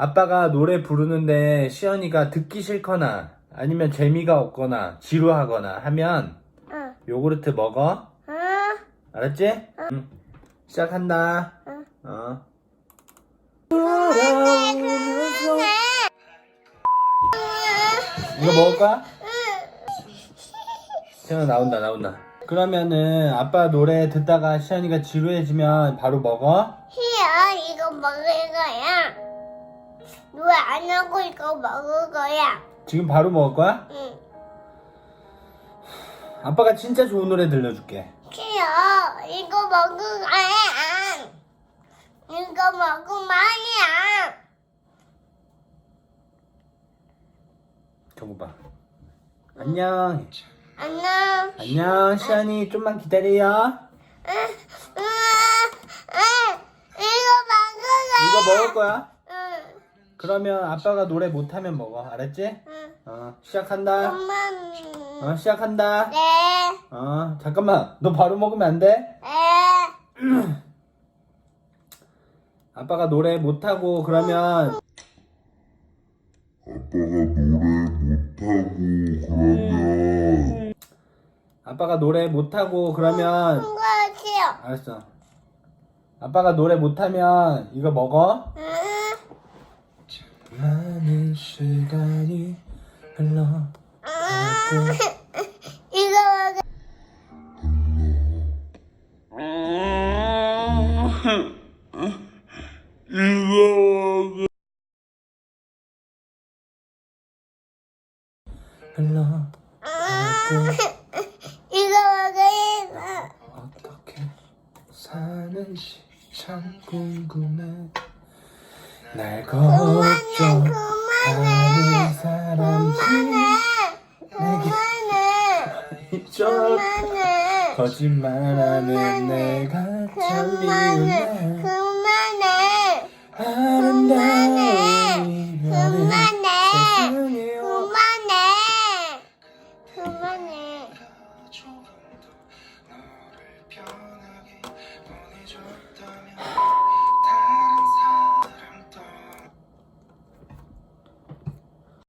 아빠가 노래 부르는데 시연이가 듣기 싫거나 아니면 재미가 없거나 지루하거나 하면 응. 요구르트 먹어. 응. 알았지? 응. 시작한다. 응. 어. 이거 먹을 거야? 시연아 나온다 나온다. 그러면은 아빠 노래 듣다가 시연이가 지루해지면 바로 먹어. 희야 이거 먹을 거야. 왜안 하고 이거 먹을 거야? 지금 바로 먹을 거야? 응. 아빠가 진짜 좋은 노래 들려줄게. 희야 이거 먹을 거야. 이거 먹으면 아니야. 저거 봐. 안녕. 안녕. 안녕, 시안이 좀만 기다려. 응. 응. 응. 이거 먹을 이거 거야. 먹을 거야. 응. 그러면 아빠가 노래 못하면 먹어. 알았지? 응. 어, 시작한다. 엄마는. 어, 시작한다. 네. 어, 잠깐만. 너 바로 먹으면 안 돼? 네. 아빠가 노래 못하고 그러면 아빠가 노래 못하고 그러면 아빠가 노래 못하고 그러면 수고하세요. 알았어. 아빠가 노래 못하면 이거 먹어. 응. 시간이 흘러 이거 먹을 이거 흘러 이거 먹을 어떻게 사는지 참 궁금해. 날 걱정하는 그만해. 사람들 그만해. 잊어 그만해. 거짓말하는 내가 참 그만해. 미운데 그만해. 아름다운